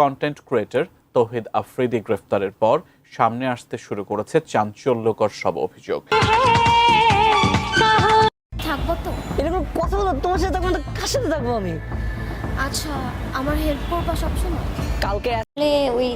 Content creator তৌহিদ আফ্রিদি গ্রেফতারের পর সামনে আসতে শুরু করেছে চাঞ্চল্যকর সব অভিযোগ। থাকব তো। এরকম কথা বলো তোমার সাথে থাকব না তো কার সাথে থাকব আমি? আচ্ছা আমার হেল্প করবা সবসময়? কালকে আসলে ওই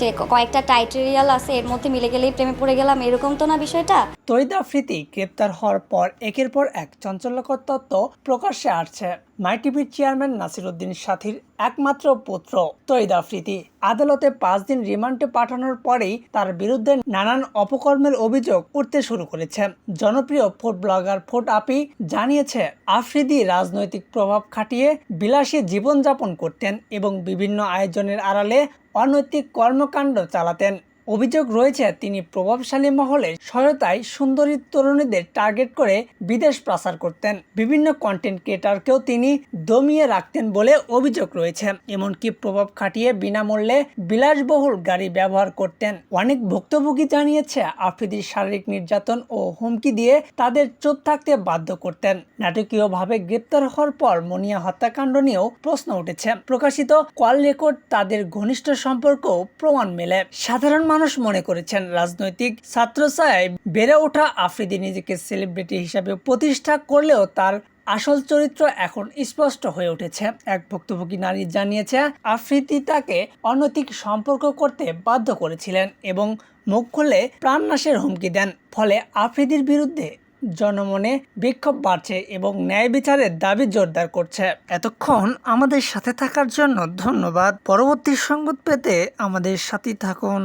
যে কয়েকটা টাইটেরিয়াল আছে, এর মধ্যে মিলে গেলেই প্রেমে পড়ে গেলাম, এরকম তো না বিষয়টা? তরিত আফ্রিদি গ্রেপ্তার হওয়ার পর একের পর এক চঞ্চল্যকর তত্ত্ব প্রকাশ্যে আসছে। মাই টিভির চেয়ারম্যান নাসিরুদ্দিন সাথীর একমাত্র পুত্র তরিদ আফ্রিদি আদালতে পাঁচ দিন রিমান্ডে পাঠানোর পরেই তার বিরুদ্ধে নানান অপকর্মের অভিযোগ উঠতে শুরু করেছে। জনপ্রিয় ফুড ব্লগার ফুড আপি জানিয়েছে, আফ্রিদি রাজনৈতিক প্রভাব খাটিয়ে বিলাসী জীবনযাপন করতেন এবং বিভিন্ন আয়োজনের আড়ালে অনৈতিক কর্মকাণ্ড চালাতেন। অভিযোগ রয়েছে, তিনি প্রভাবশালী মহলে সহায়তায় সুন্দরী তরুণীদের টার্গেট করে বিদেশ প্রচার করতেন। বিভিন্ন কন্টেন্ট ক্রিয়েটারকেও তিনি দমিয়ে রাখতেন বলে অভিযোগ রয়েছে। এমনকি প্রভাব খাটিয়ে বিনামূল্যে বিলাসবহুল গাড়ি ব্যবহার করতেন। অনেক ভুক্তভোগী জানিয়েছে, আফ্রিদির শারীরিক নির্যাতন ও হুমকি দিয়ে তাদের চুপ থাকতে বাধ্য করতেন। নাটকীয়ভাবে গ্রেপ্তার হওয়ার পর মনিয়া হত্যাকাণ্ড নিয়েও প্রশ্ন উঠেছে। প্রকাশিত কল রেকর্ড তাদের ঘনিষ্ঠ সম্পর্কও প্রমাণ মেলে। সাধারণ মানুষ মনে করেছেন রাজনৈতিক ছাত্রছায়ায় বেড়ে ওঠা আফ্রিদি নিজেকে সেলিব্রিটি হিসাবে প্রতিষ্ঠা করলেও তার আসল চরিত্র এখন স্পষ্ট হয়ে উঠেছে। এক ভুক্তভোগী নারী জানিয়েছে, আফ্রিদি তাকে অনৈতিক সম্পর্ক করতে বাধ্য করেছিলেন এবং মুখ খুলে প্রাণনাশের হুমকি দেন। ফলে আফ্রিদির বিরুদ্ধে জনমনে বিক্ষোভ বাড়ছে এবং ন্যায় বিচারের দাবি জোরদার করছে। এতক্ষণ আমাদের সাথে থাকার জন্য ধন্যবাদ। পরবর্তী সংবাদ পেতে আমাদের সাথেই থাকুন।